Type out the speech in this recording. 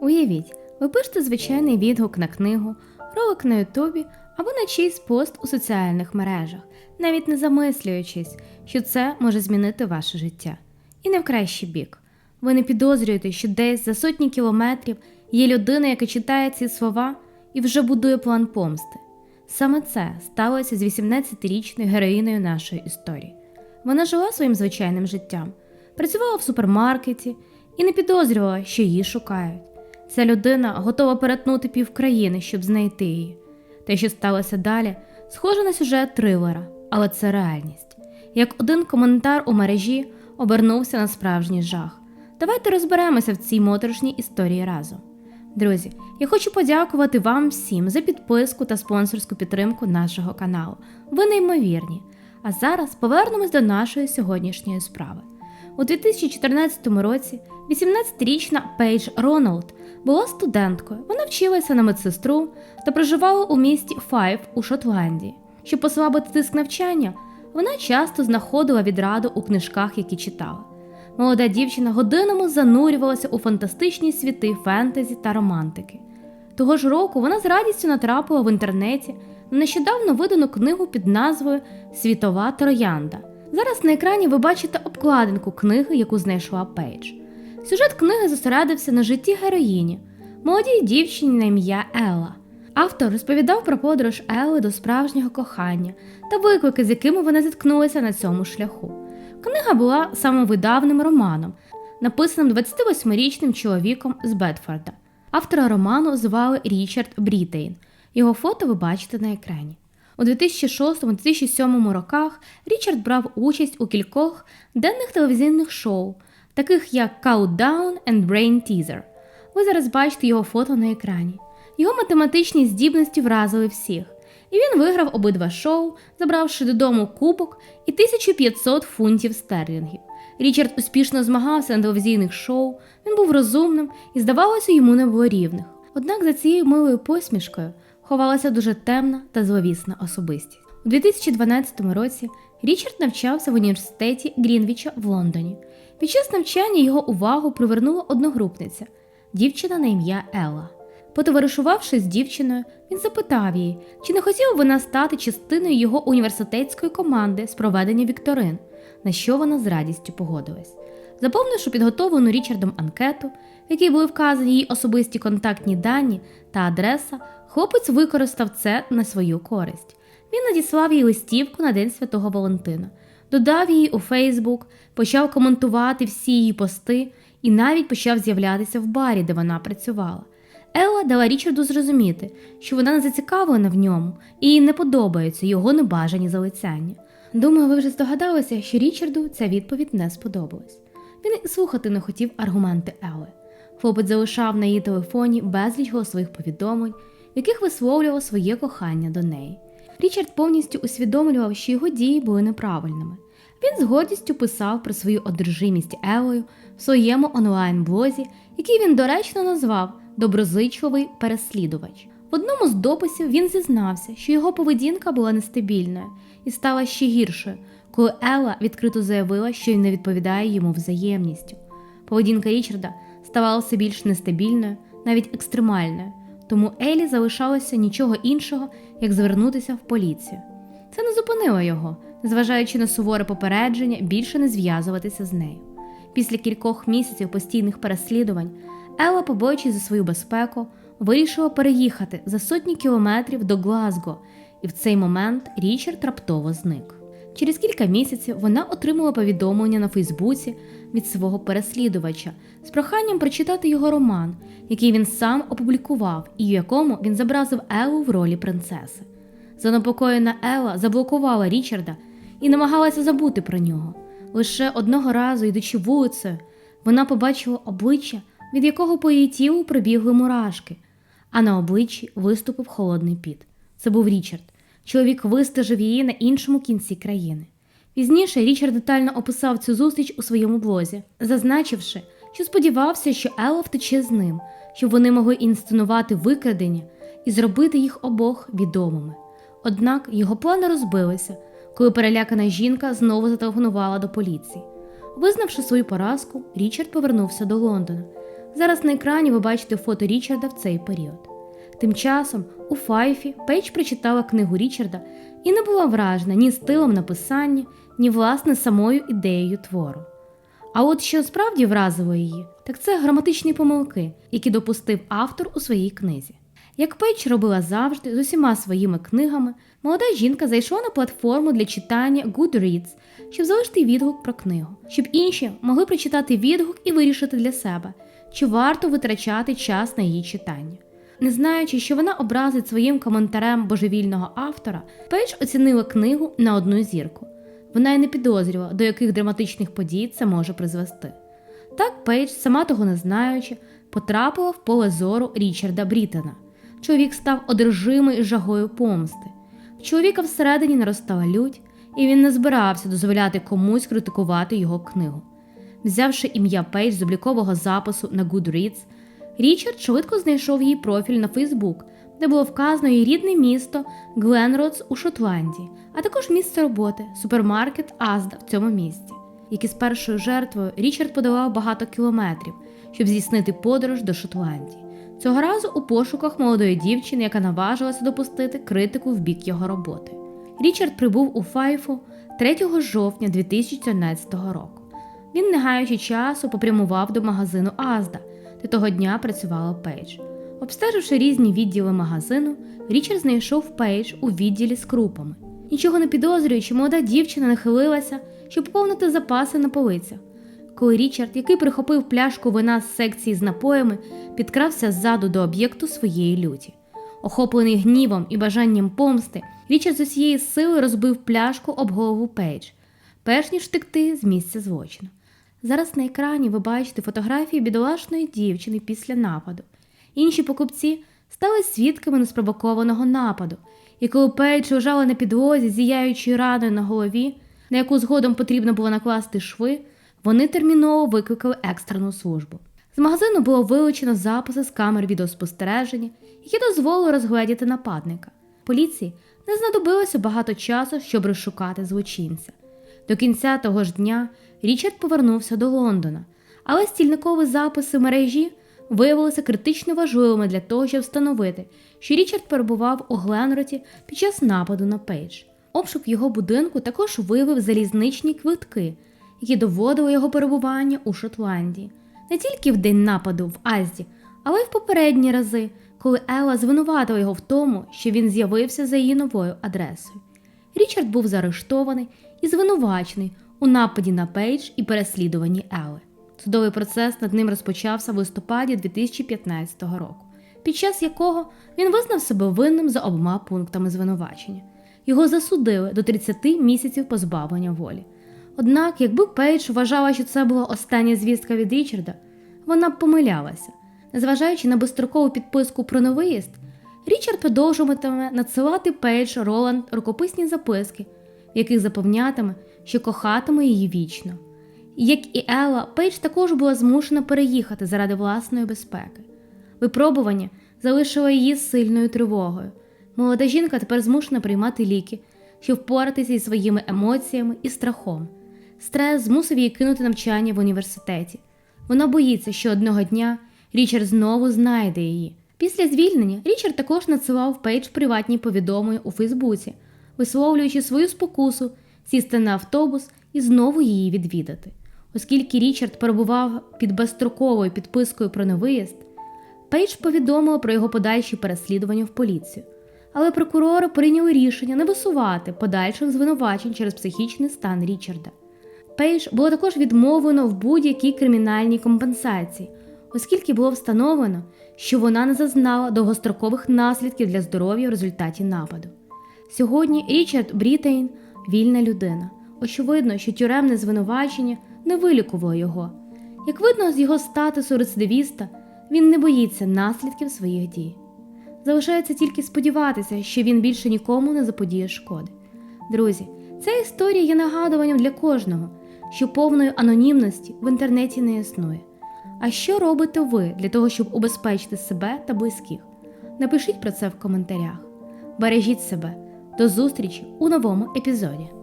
Уявіть, ви пишете звичайний відгук на книгу, ролик на Ютубі або на чийсь пост у соціальних мережах, навіть не замислюючись, що це може змінити ваше життя. І не в кращий бік. Ви не підозрюєте, що десь за сотні кілометрів є людина, яка читає ці слова і вже будує план помсти. Саме це сталося з 18-річною героїною нашої історії. Вона жила своїм звичайним життям, працювала в супермаркеті і не підозрювала, що її шукають. Ця людина готова перетнути півкраїни, щоб знайти її. Те, що сталося далі, схоже на сюжет трилера, але це реальність. Як один коментар у мережі обернувся на справжній жах. Давайте розберемося в цій моторошній історії разом. Друзі, я хочу подякувати вам всім за підписку та спонсорську підтримку нашого каналу. Ви неймовірні. А зараз повернемось до нашої сьогоднішньої справи. У 2014 році 18-річна Пейдж Роналд була студенткою. Вона вчилася на медсестру та проживала у місті Файв у Шотландії. Щоб послабити тиск навчання, вона часто знаходила відраду у книжках, які читала. Молода дівчина годинами занурювалася у фантастичні світи фентезі та романтики. Того ж року вона з радістю натрапила в інтернеті на нещодавно видану книгу під назвою Світова троянда. Зараз на екрані ви бачите обкладинку книги, яку знайшла Пейдж. Сюжет книги зосередився на житті героїні, молодій дівчині на ім'я Елла. Автор розповідав про подорож Елли до справжнього кохання та виклики, з якими вона зіткнулася на цьому шляху. Книга була самовидавним романом, написаним 28-річним чоловіком з Бетфорда. Автора роману звали Річард Брітейн. Його фото ви бачите на екрані. У 2006-2007 роках Річард брав участь у кількох денних телевізійних шоу, таких як Countdown and Brain Teaser. Ви зараз бачите його фото на екрані. Його математичні здібності вразили всіх, і він виграв обидва шоу, забравши додому кубок і 1500 фунтів стерлінгів. Річард успішно змагався на телевізійних шоу, він був розумним і, здавалося, йому не було рівних. Однак за цією милою посмішкою ховалася дуже темна та зловісна особистість. У 2012 році Річард навчався в університеті Грінвіча в Лондоні. Під час навчання його увагу привернула одногрупниця дівчина на ім'я Елла. Потоваришувавши з дівчиною, він запитав її, чи не хотіла вона стати частиною його університетської команди з проведення вікторин, на що вона з радістю погодилась. Заповнивши підготовлену Річардом анкету, в якій були вказані її особисті контактні дані та адреса, хлопець використав це на свою користь. Він надіслав їй листівку на День Святого Валентина, додав її у Фейсбук, почав коментувати всі її пости і навіть почав з'являтися в барі, де вона працювала. Елла дала Річарду зрозуміти, що вона не зацікавлена в ньому і їй не подобаються його небажані залицяння. Думаю, ви вже здогадалися, що Річарду ця відповідь не сподобалась. Він і слухати не хотів аргументи Елли. Хлопець залишав на її телефоні безліч голосових повідомлень, в яких висловлював своє кохання до неї. Річард повністю усвідомлював, що його дії були неправильними. Він з гордістю писав про свою одержимість Елою в своєму онлайн-блозі, який він доречно назвав Доброзичливий переслідувач. В одному з дописів він зізнався, що його поведінка була нестабільною і стала ще гіршою, коли Елла відкрито заявила, що й не відповідає йому взаємністю. Поведінка Річарда ставала все більш нестабільною, навіть екстремальною, тому Елі залишалося нічого іншого, як звернутися в поліцію. Це не зупинило його, незважаючи на суворе попередження, більше не зв'язуватися з нею. Після кількох місяців постійних переслідувань Елла, побоюючись за свою безпеку, вирішила переїхати за сотні кілометрів до Глазго, і в цей момент Річард раптово зник. Через кілька місяців вона отримала повідомлення на Фейсбуці від свого переслідувача з проханням прочитати його роман, який він сам опублікував, і в якому він зобразив Еллу в ролі принцеси. Занепокоєна Елла заблокувала Річарда і намагалася забути про нього. Лише одного разу, йдучи вулицею, вона побачила обличчя, від якого по її тілу прибігли мурашки, а на обличчі виступив холодний піт. Це був Річард. Чоловік вистежив її на іншому кінці країни. Пізніше Річард детально описав цю зустріч у своєму блозі, зазначивши, що сподівався, що Елла втече з ним, щоб вони могли інсценувати викрадення і зробити їх обох відомими. Однак його плани розбилися, коли перелякана жінка знову зателефонувала до поліції. Визнавши свою поразку, Річард повернувся до Лондона. Зараз на екрані ви бачите фото Річарда в цей період. Тим часом у Файфі Пейдж прочитала книгу Річарда і не була вражена ні стилом написання, ні власне самою ідеєю твору. А от що справді вразило її, так це граматичні помилки, які допустив автор у своїй книзі. Як Пейдж робила завжди з усіма своїми книгами, молода жінка зайшла на платформу для читання Goodreads, щоб залишити відгук про книгу, щоб інші могли прочитати відгук і вирішити для себе, чи варто витрачати час на її читання. Не знаючи, що вона образить своїм коментарем божевільного автора, Пейдж оцінила книгу на одну зірку. Вона й не підозрювала, до яких драматичних подій це може призвести. Так Пейдж, сама того не знаючи, потрапила в поле зору Річарда Брітена. Чоловік став одержимий жагою помсти. В чоловіка всередині наростала лють, і він не збирався дозволяти комусь критикувати його книгу. Взявши ім'я Пейдж з облікового запису на Goodreads, Річард швидко знайшов її профіль на Фейсбук, де було вказано її рідне місто Гленродс у Шотландії, а також місце роботи, супермаркет Азда в цьому місті. Як і з першою жертвою, Річард подолав багато кілометрів, щоб здійснити подорож до Шотландії. Цього разу у пошуках молодої дівчини, яка наважилася допустити критику в бік його роботи. Річард прибув у Файфу 3 жовтня 2014 року. Він, не гаючи часу, попрямував до магазину Азда, де того дня працювала Пейдж. Обстеживши різні відділи магазину, Річард знайшов Пейдж у відділі з крупами. Нічого не підозрюючи, молода дівчина нахилилася, щоб поповнити запаси на полицях. Коли Річард, який прихопив пляшку вина з секції з напоями, підкрався ззаду до об'єкту своєї люті. Охоплений гнівом і бажанням помсти, Річард з усієї сили розбив пляшку об голову Пейдж, перш ніж втекти з місця злочину. Зараз на екрані ви бачите фотографії бідолашної дівчини після нападу. Інші покупці стали свідками неспровокованого нападу, і коли Пейдж лежала на підлозі, зіяючою раною на голові, на яку згодом потрібно було накласти шви, вони терміново викликали екстрену службу. З магазину було вилучено записи з камер відеоспостереження, які дозволили розгледіти нападника. Поліції не знадобилося багато часу, щоб розшукати злочинця. До кінця того ж дня Річард повернувся до Лондона, але стільникові записи мережі виявилися критично важливими для того, щоб встановити, що Річард перебував у Гленроті під час нападу на Пейдж. Обшук його будинку також виявив залізничні квитки, які доводили його перебування у Шотландії, не тільки в день нападу в Азді, але й в попередні рази, коли Елла звинуватила його в тому, що він з'явився за її новою адресою. Річард був заарештований і звинувачений у нападі на Пейдж і переслідуванні Елли. Судовий процес над ним розпочався в листопаді 2015 року, під час якого він визнав себе винним за обома пунктами звинувачення. Його засудили до 30 місяців позбавлення волі. Однак, якби Пейдж вважала, що це була остання звістка від Річарда, вона б помилялася. Незважаючи на безстрокову підписку про невиїзд, Річард продовжуватиме надсилати Пейдж Роланд рукописні записки, в яких запевнятиме, що кохатиме її вічно. Як і Елла, Пейдж також була змушена переїхати заради власної безпеки. Випробування залишило її сильною тривогою. Молода жінка тепер змушена приймати ліки, щоб впоратися зі своїми емоціями і страхом. Стрес змусив її кинути навчання в університеті. Вона боїться, що одного дня Річард знову знайде її. Після звільнення Річард також надсилав Пейдж приватні повідомлення у Фейсбуці, висловлюючи свою спокусу сісти на автобус і знову її відвідати. Оскільки Річард перебував під безстроковою підпискою про невиїзд, Пейдж повідомила про його подальші переслідування в поліцію. Але прокурори прийняли рішення не висувати подальших звинувачень через психічний стан Річарда. Пейдж було також відмовлено в будь-якій кримінальній компенсації, оскільки було встановлено, що вона не зазнала довгострокових наслідків для здоров'я в результаті нападу. Сьогодні Річард Брітейн вільна людина. Очевидно, що тюремне звинувачення не вилікувало його. Як видно з його статусу рецидивіста, він не боїться наслідків своїх дій. Залишається тільки сподіватися, що він більше нікому не заподіє шкоди. Друзі, ця історія є нагадуванням для кожного, що повної анонімності в інтернеті не існує. А що робите ви для того, щоб убезпечити себе та близьких? Напишіть про це в коментарях. Бережіть себе. До зустрічі у новому епізоді.